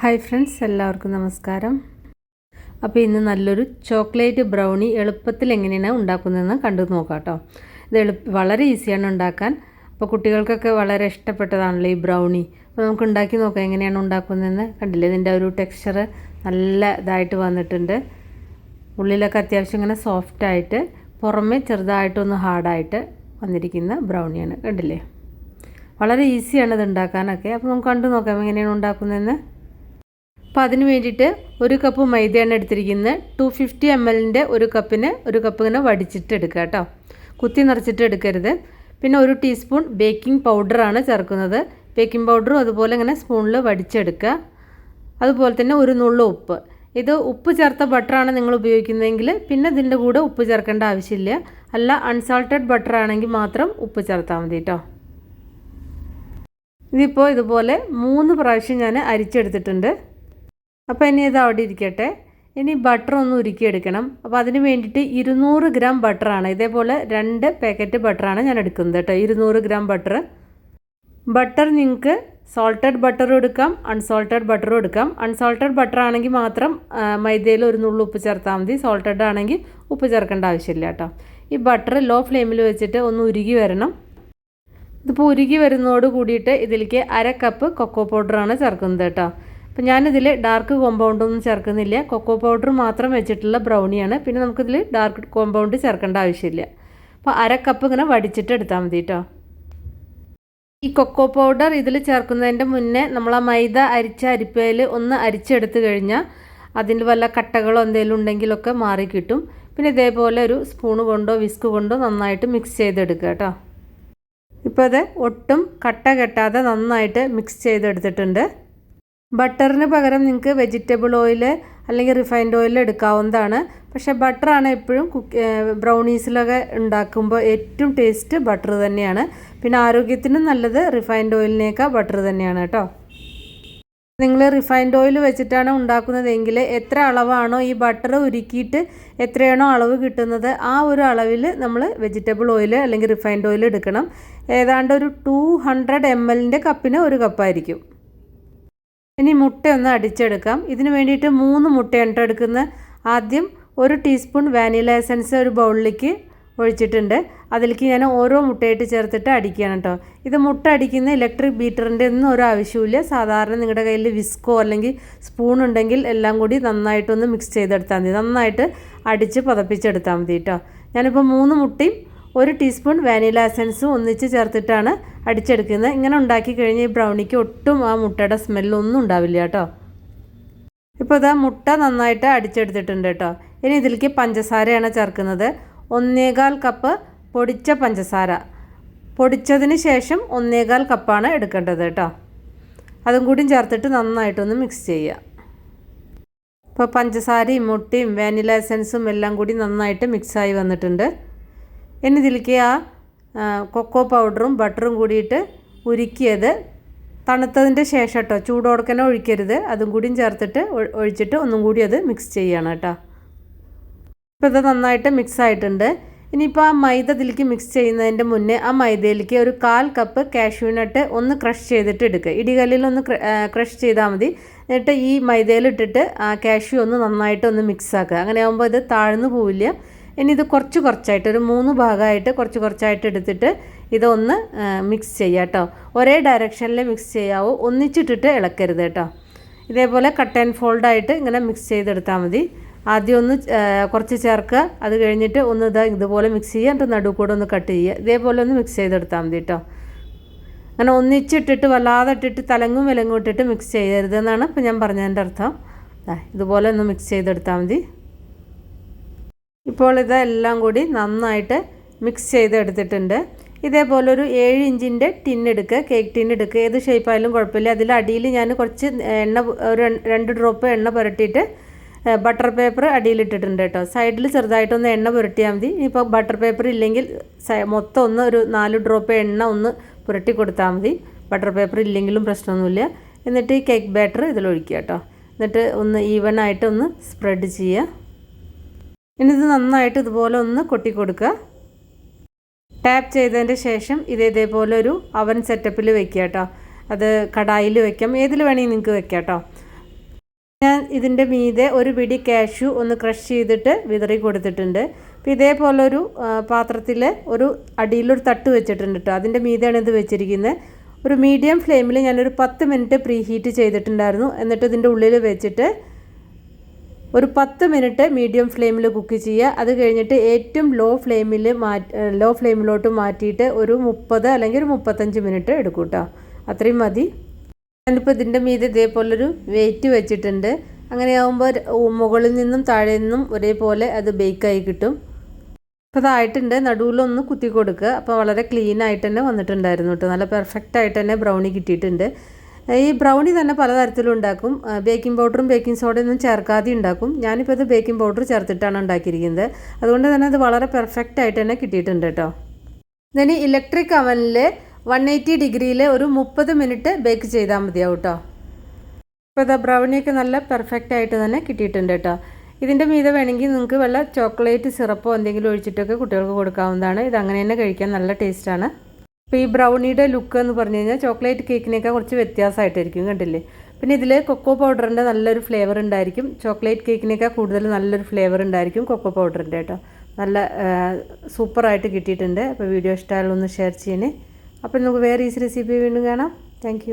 Hi friends എല്ലാവർക്കും നമസ്കാരം. അപ്പോൾ ഇന്ന് നല്ലൊരു ചോക്ലേറ്റ് ബ്രൗണി എളുപ്പത്തിൽ എങ്ങനെയാണ് ഉണ്ടാക്കുന്നതെന്ന് കണ്ടു നോക്കാം കേട്ടോ. ഇത് എളുപ്പ വളരെ ഈസിയാണ് ഉണ്ടാക്കാൻ. അപ്പോൾ കുട്ടികൾക്കൊക്കെ വളരെ ഇഷ്ടപ്പെട്ടതാണല്ലോ ഈ ബ്രൗണി. അപ്പോൾ നമുക്ക് ഉണ്ടാക്കി നോക്കാം എങ്ങനെയാണ് ഉണ്ടാക്കുന്നതെന്ന്. കണ്ടില്ലേ ഇതിന്റെ ഒരു ടെക്സ്ചർ നല്ല ഇതായിട്ട് വന്നിട്ടുണ്ട്. ഉള്ളിലൊക്കെ അത്യാവശ്യം ഇങ്ങനെ സോഫ്റ്റായിട്ട് പുറമേ ചെറുതായിട്ടൊന്ന് ഹാർഡായിട്ട് വന്നിരിക്കുന്ന ബ്രൗണിയാണ്. കണ്ടില്ലേ? വളരെ ഈസിയാണ് ഇത് ഉണ്ടാക്കാനൊക്കെ. അപ്പോൾ നമുക്ക് കണ്ടു നോക്കാം എങ്ങനെയാണ് ഉണ്ടാക്കുന്നതെന്ന്. അപ്പോൾ അതിന് വേണ്ടിയിട്ട് ഒരു കപ്പ് മൈദയാണ് എടുത്തിരിക്കുന്നത്. ടു ഫിഫ്റ്റി എം എല്ലിന്റെ ഒരു കപ്പിന് ഒരു കപ്പ് ഇങ്ങനെ വടിച്ചിട്ട് എടുക്കുക കേട്ടോ. കുത്തി നിറച്ചിട്ട് എടുക്കരുത്. പിന്നെ ഒരു ടീസ്പൂൺ ബേക്കിംഗ് പൗഡറാണ് ചേർക്കുന്നത്. ബേക്കിംഗ് പൗഡറും അതുപോലെ ഇങ്ങനെ സ്പൂണിൽ വടിച്ചെടുക്കുക. അതുപോലെ തന്നെ ഒരു നുള്ളു ഉപ്പ്. ഇത് ഉപ്പ് ചേർത്ത ബട്ടറാണ് നിങ്ങൾ ഉപയോഗിക്കുന്നതെങ്കിൽ പിന്നെ ഇതിന്റെ കൂടെ ഉപ്പ് ചേർക്കേണ്ട ആവശ്യമില്ല. അല്ല അൺസാൾട്ടഡ് ബട്ടർ ആണെങ്കിൽ മാത്രം ഉപ്പ് ചേർത്താൽ മതി കേട്ടോ. ഇതിപ്പോൾ ഇതുപോലെ മൂന്ന് പ്രാവശ്യം ഞാൻ അരിച്ചെടുത്തിട്ടുണ്ട്. അപ്പോൾ ഇനി ഇത് അവിടെ ഇരിക്കട്ടെ. ഇനി ബട്ടർ ഒന്ന് ഉരുക്കിയെടുക്കണം. അപ്പോൾ അതിന് വേണ്ടിയിട്ട് ഇരുന്നൂറ് ഗ്രാം ബട്ടറാണ് ഇതേപോലെ രണ്ട് പാക്കറ്റ് ബട്ടറാണ് ഞാൻ എടുക്കുന്നത് കേട്ടോ. ഇരുന്നൂറ് ഗ്രാം ബട്ടർ ബട്ടർ നിങ്ങൾക്ക് സോൾട്ടഡ് ബട്ടറും എടുക്കാം. അൺസോൾട്ടഡ് ബട്ടറും എടുക്കാം. അൺസോൾട്ടഡ് ബട്ടർ ആണെങ്കിൽ മാത്രം മൈദയിൽ ഒരു നുള്ളു ഉപ്പ് ചേർത്താൽ മതി. സോൾട്ടഡ് ആണെങ്കിൽ ഉപ്പ് ചേർക്കേണ്ട ആവശ്യമില്ല കേട്ടോ. ഈ ബട്ടർ ലോ ഫ്ലെയിമിൽ വെച്ചിട്ട് ഒന്ന് ഉരുകി വരണം. ഇതിപ്പോൾ ഉരുകി വരുന്നതോട് കൂടിയിട്ട് ഇതിലേക്ക് അര കപ്പ് കൊക്കോ പൗഡറാണ് ചേർക്കുന്നത് കേട്ടോ. അപ്പോൾ ഞാനിതിൽ ഡാർക്ക് കോമ്പൗണ്ടൊന്നും ചേർക്കുന്നില്ല. കൊക്കോ പൗഡർ മാത്രം വെച്ചിട്ടുള്ള ബ്രൗണിയാണ് പിന്നെ നമുക്കിതിൽ ഡാർക്ക് കോമ്പൗണ്ട് ചേർക്കേണ്ട ആവശ്യമില്ല. അപ്പോൾ അര കപ്പ് ഇങ്ങനെ വടിച്ചിട്ട് എടുത്താൽ മതി കേട്ടോ ഈ കൊക്കോ പൗഡർ ഇതിൽ ചേർക്കുന്നതിന്റെ മുന്നേ നമ്മൾ ആ മൈദ അരിച്ച അരിപ്പയിൽ ഒന്ന് അരിച്ചെടുത്ത് കഴിഞ്ഞാൽ അതിന്റെ വല്ല കട്ടകളോ എന്തെങ്കിലും ഉണ്ടെങ്കിലൊക്കെ മാറി കിട്ടും. പിന്നെ ഇതേപോലെ ഒരു സ്പൂണ് കൊണ്ടോ വിസ്ക് കൊണ്ടോ നന്നായിട്ട് മിക്സ് ചെയ്തെടുക്കുക കേട്ടോ ഇപ്പോൾ അത് ഒട്ടും കട്ട കെട്ടാതെ നന്നായിട്ട് മിക്സ് ചെയ്തെടുത്തിട്ടുണ്ട്. ബട്ടറിന് പകരം നിങ്ങൾക്ക് വെജിറ്റബിൾ ഓയിൽ അല്ലെങ്കിൽ റിഫൈൻഡ് ഓയിൽ എടുക്കാവുന്നതാണ്. പക്ഷേ ബട്ടറാണ് എപ്പോഴും കുക്ക് ബ്രൗണീസിലൊക്കെ ഉണ്ടാക്കുമ്പോൾ ഏറ്റവും ടേസ്റ്റ് ബട്ടർ തന്നെയാണ്. പിന്നെ ആരോഗ്യത്തിനും നല്ലത് റിഫൈൻഡ് ഓയിലിനേക്കാൾ ബട്ടർ തന്നെയാണ് കേട്ടോ. നിങ്ങൾ റിഫൈൻഡ് ഓയിൽ വെച്ചിട്ടാണ് ഉണ്ടാക്കുന്നതെങ്കിൽ എത്ര അളവാണോ ഈ ബട്ടർ ഉരുക്കിയിട്ട് എത്രയാണോ അളവ് കിട്ടുന്നത് ആ ഒരു അളവിൽ നമ്മൾ വെജിറ്റബിൾ ഓയിൽ അല്ലെങ്കിൽ റിഫൈൻഡ് ഓയിൽ എടുക്കണം. ഏതാണ്ട് ഒരു ടു ഹൺഡ്രഡ് എം എല്ലിന്റെ കപ്പിന് ഒരു കപ്പായിരിക്കും. ഇനി മുട്ട ഒന്ന് അടിച്ചെടുക്കാം. ഇതിന് വേണ്ടിയിട്ട് മൂന്ന് മുട്ടയാണ് എടുക്കുന്നത് ആദ്യം ഒരു ടീസ്പൂൺ വാനില എസൻസ് ഒരു ബൗളിലേക്ക് ഒഴിച്ചിട്ടുണ്ട്. അതിലേക്ക് ഞാൻ ഓരോ മുട്ടയായിട്ട് ചേർത്തിട്ട് അടിക്കുകയാണ് കേട്ടോ ഇത് മുട്ട അടിക്കുന്ന ഇലക്ട്രിക് ബീറ്ററിന്റെ ഒന്നും ഒരു ആവശ്യമില്ല സാധാരണ നിങ്ങളുടെ കയ്യിൽ വിസ്കോ അല്ലെങ്കിൽ സ്പൂൺ ഉണ്ടെങ്കിൽ എല്ലാം കൂടി നന്നായിട്ടൊന്ന് മിക്സ് ചെയ്തെടുത്താൽ മതി. നന്നായിട്ട് അടിച്ച് പതപ്പിച്ചെടുത്താൽ മതി കേട്ടോ ഞാനിപ്പോൾ മൂന്ന് മുട്ടയും ഒരു ടീസ്പൂൺ വാനില എസൻസും ഒന്നിച്ച് ചേർത്തിട്ടാണ് അടിച്ചെടുക്കുന്നത്. ഇങ്ങനെ ഉണ്ടാക്കി കഴിഞ്ഞ് ഈ ബ്രൗണിക്ക് ഒട്ടും ആ മുട്ടയുടെ സ്മെല്ലൊന്നും ഉണ്ടാവില്ല കേട്ടോ. ഇപ്പോൾ ഇതാ മുട്ട നന്നായിട്ട് അടിച്ചെടുത്തിട്ടുണ്ട് കേട്ടോ. ഇനി ഇതിലേക്ക് പഞ്ചസാരയാണ് ചേർക്കുന്നത്. ഒന്നേകാൽ കപ്പ് പൊടിച്ച പഞ്ചസാര. പൊടിച്ചതിന് ശേഷം ഒന്നേകാൽ കപ്പാണ് എടുക്കേണ്ടത് കേട്ടോ. അതും കൂടിയും ചേർത്തിട്ട് നന്നായിട്ടൊന്ന് മിക്സ് ചെയ്യുക. ഇപ്പോൾ പഞ്ചസാരയും മുട്ടയും വാനില എസൻസും എല്ലാം കൂടി നന്നായിട്ട് മിക്സായി വന്നിട്ടുണ്ട്. ഇനി ഇതിലേക്ക് ആ കൊക്കോ പൗഡറും ബട്ടറും കൂടിയിട്ട് ഉരുക്കിയത് തണുത്തതിന്റെ ശേഷം കേട്ടോ ചൂടോടക്കനെ ഒഴിക്കരുത്. അതും കൂടിയും ചേർത്തിട്ട് ഒഴിച്ചിട്ട് ഒന്നും കൂടി അത് മിക്സ് ചെയ്യണം കേട്ടോ ഇപ്പോൾ ഇത് നന്നായിട്ട് മിക്സ് ആയിട്ടുണ്ട്. ഇനിയിപ്പോൾ ആ മൈദ ഇതിലേക്ക് മിക്സ് ചെയ്യുന്നതിന്റെ മുന്നേ ആ മൈദയിലേക്ക് ഒരു കാൽ കപ്പ് കാഷ്യൂനട്ട് ഒന്ന് ക്രഷ് ചെയ്തിട്ട് എടുക്കുക ഇടികല്ലിൽ ഒന്ന് ക്രഷ് ചെയ്താൽ മതി. എന്നിട്ട് ഈ മൈദയിലിട്ടിട്ട് ആ കാഷ്യൂ ഒന്ന് നന്നായിട്ട് ഒന്ന് മിക്സ് ആക്കുക. അങ്ങനെ ആകുമ്പോൾ ഇത് താഴ്ന്നു പോവില്ല. ഇനി ഇത് കുറച്ച് കുറച്ചായിട്ട് ഒരു മൂന്ന് ഭാഗമായിട്ട് കുറച്ച് കുറച്ചായിട്ട് എടുത്തിട്ട് ഇതൊന്ന് മിക്സ് ചെയ്യുക കേട്ടോ. ഒരേ ഡയറക്ഷനിൽ മിക്സ് ചെയ്യാവൂ. ഒന്നിച്ചിട്ടിട്ട് ഇളക്കരുത് കേട്ടോ. ഇതേപോലെ കട്ട് ആൻഡ് ഫോൾഡായിട്ട് ഇങ്ങനെ മിക്സ് ചെയ്തെടുത്താൽ മതി. ആദ്യം ഒന്ന് കുറച്ച് ചേർക്കുക. അത് കഴിഞ്ഞിട്ട് ഒന്ന് ഇതാ ഇതുപോലെ മിക്സ് ചെയ്യുക. എന്നിട്ട് നടു കൂടെ ഒന്ന് കട്ട് ചെയ്യുക. ഇതേപോലെ ഒന്ന് മിക്സ് ചെയ്തെടുത്താൽ മതി കേട്ടോ. അങ്ങനെ ഒന്നിച്ചിട്ടിട്ട് വല്ലാതെ ഇട്ടിട്ട് തലങ്ങും വിലങ്ങും ഇട്ടിട്ട് മിക്സ് ചെയ്യരുതെന്നാണ് ഇപ്പോൾ ഞാൻ പറഞ്ഞതിന്റെ അർത്ഥം. ഇതുപോലെ ഒന്ന് മിക്സ് ചെയ്തെടുത്താൽ മതി. ഇപ്പോൾ ഇതെല്ലാം കൂടി നന്നായിട്ട് മിക്സ് ചെയ്ത് എടുത്തിട്ടുണ്ട് ഇതേപോലെ ഒരു ഏഴ് ഇഞ്ചിന്റെ ടിൻ എടുക്കുക കേക്ക് ടിൻ എടുക്കുക ഏത് ഷേപ്പായാലും കുഴപ്പമില്ല. അതിൽ അടിയിൽ ഞാൻ കുറച്ച് എണ്ണ ഒരു രണ്ട് ഡ്രോപ്പ് എണ്ണ പുരട്ടിയിട്ട് ബട്ടർ പേപ്പർ അടിയിലിട്ടിട്ടുണ്ട് കേട്ടോ. സൈഡിൽ ചെറുതായിട്ടൊന്ന് എണ്ണ പുരട്ടിയാൽ മതി. ഇപ്പോൾ ബട്ടർ പേപ്പർ ഇല്ലെങ്കിൽ മൊത്തം ഒന്ന് ഒരു നാല് ഡ്രോപ്പ് എണ്ണ ഒന്ന് പുരട്ടി കൊടുത്താൽ മതി. ബട്ടർ പേപ്പർ ഇല്ലെങ്കിലും പ്രശ്നമൊന്നുമില്ല. എന്നിട്ട് ഈ കേക്ക് ബാറ്റർ ഇതിലൊഴിക്കുക കേട്ടോ. എന്നിട്ട് ഒന്ന് ഈവൻ ആയിട്ട് ഒന്ന് സ്പ്രെഡ് ചെയ്യുക. ഇനി ഇത് നന്നായിട്ട് ഇതുപോലെ ഒന്ന് കൊട്ടി കൊടുക്കുക ടാപ്പ് ചെയ്തതിന്റെ ശേഷം ഇതേ ഇതേപോലെ ഒരു അവൻ സെറ്റപ്പിൽ വെക്കുക കേട്ടോ. അത് കടായിൽ വെക്കാം. ഏതിൽ വേണമെങ്കിൽ നിങ്ങൾക്ക് വെക്കാം കേട്ടോ. ഞാൻ ഇതിന്റെ മീതെ ഒരു പിടി കാഷ്യൂ ഒന്ന് ക്രഷ് ചെയ്തിട്ട് വിതറി കൊടുത്തിട്ടുണ്ട്. അപ്പോൾ ഇതേപോലൊരു പാത്രത്തിൽ ഒരു അടിയിലൊരു തട്ട് വെച്ചിട്ടുണ്ട് കേട്ടോ. അതിന്റെ മീതെയാണ് ഇത് വെച്ചിരിക്കുന്നത് ഒരു മീഡിയം ഫ്ലെയിമിൽ ഞാനൊരു പത്ത് മിനിറ്റ് പ്രീ ഹീറ്റ് ചെയ്തിട്ടുണ്ടായിരുന്നു. എന്നിട്ട് ഇതിന്റെ ഉള്ളിൽ വെച്ചിട്ട് ഒരു പത്ത് മിനിറ്റ് മീഡിയം ഫ്ലെയിമിൽ കുക്ക് ചെയ്യുക. അത് കഴിഞ്ഞിട്ട് ഏറ്റവും ലോ ഫ്ലെയിമിൽ മാറ്റി ലോ ഫ്ലെയിമിലോട്ട് മാറ്റിയിട്ട് ഒരു മുപ്പത് അല്ലെങ്കിൽ ഒരു മുപ്പത്തഞ്ച് മിനിറ്റ് എടുക്കും കേട്ടോ അത്രയും മതി. ഞാനിപ്പോൾ ഇതിന്റെ മീതെ ഇതേപോലൊരു വെയിറ്റ് വെച്ചിട്ടുണ്ട്. അങ്ങനെയാകുമ്പോൾ മുകളിൽ നിന്നും താഴെ നിന്നും ഒരേപോലെ അത് ബേക്കായി കിട്ടും. അപ്പോൾ അതായിട്ടുണ്ട് നടുവിലൊന്ന് കുത്തി കൊടുക്കുക. അപ്പോൾ വളരെ ക്ലീൻ ആയിട്ട് തന്നെ വന്നിട്ടുണ്ടായിരുന്നു കേട്ടോ നല്ല പെർഫെക്റ്റ് ആയിട്ട് തന്നെ ബ്രൗണി കിട്ടിയിട്ടുണ്ട്. ഈ ബ്രൗണി തന്നെ പലതരത്തിലും ഉണ്ടാക്കും. ബേക്കിംഗ് പൗഡറും ബേക്കിംഗ് സോഡയൊന്നും ചേർക്കാതെ ഉണ്ടാക്കും. ഞാനിപ്പോൾ ഇത് ബേക്കിംഗ് പൗഡർ ചേർത്തിട്ടാണ് ഉണ്ടാക്കിയിരിക്കുന്നത്. അതുകൊണ്ട് തന്നെ അത് വളരെ പെർഫെക്റ്റ് ആയിട്ട് തന്നെ കിട്ടിയിട്ടുണ്ട് കേട്ടോ. ഇനി ഇലക്ട്രിക് അവനിൽ വൺ എയ്റ്റി ഡിഗ്രിയിൽ ഒരു മുപ്പത് മിനിറ്റ് ബേക്ക് ചെയ്താൽ മതിയാവും കേട്ടോ. ഇപ്പോൾ ഇതാ ബ്രൗണിയൊക്കെ നല്ല പെർഫെക്റ്റ് ആയിട്ട് തന്നെ കിട്ടിയിട്ടുണ്ട് കേട്ടോ. ഇതിന്റെ മീതെ വേണമെങ്കിൽ നിങ്ങൾക്ക് വല്ല ചോക്ലേറ്റ് സിറപ്പോ എന്തെങ്കിലും ഒഴിച്ചിട്ടൊക്കെ കുട്ടികൾക്ക് കൊടുക്കാവുന്നതാണ്. ഇത് അങ്ങനെ തന്നെ കഴിക്കാൻ നല്ല ടേസ്റ്റാണ് അപ്പോൾ ഈ ബ്രൗണിയുടെ ലുക്ക് എന്ന് പറഞ്ഞു കഴിഞ്ഞാൽ ചോക്ലേറ്റ് കേക്കിനേക്കാൾ കുറച്ച് വ്യത്യാസമായിട്ടായിരിക്കും കണ്ടില്ലേ? പിന്നെ ഇതിൽ കൊക്കോ പൗഡറിന്റെ നല്ലൊരു ഫ്ലേവർ ഉണ്ടായിരിക്കും. ചോക്ലേറ്റ് കേക്കിനേക്കാൾ കൂടുതൽ നല്ലൊരു ഫ്ലേവർ ഉണ്ടായിരിക്കും കൊക്കോ പൗഡറിന്റെ കേട്ടോ. നല്ല സൂപ്പറായിട്ട് കിട്ടിയിട്ടുണ്ട്. അപ്പോൾ വീഡിയോ ഇഷ്ടമായാലൊന്ന് ഷെയർ ചെയ്യണേ. അപ്പോൾ നമുക്ക് വേറെ ഈസി റെസിപ്പി വീണ്ടും കാണാം. താങ്ക്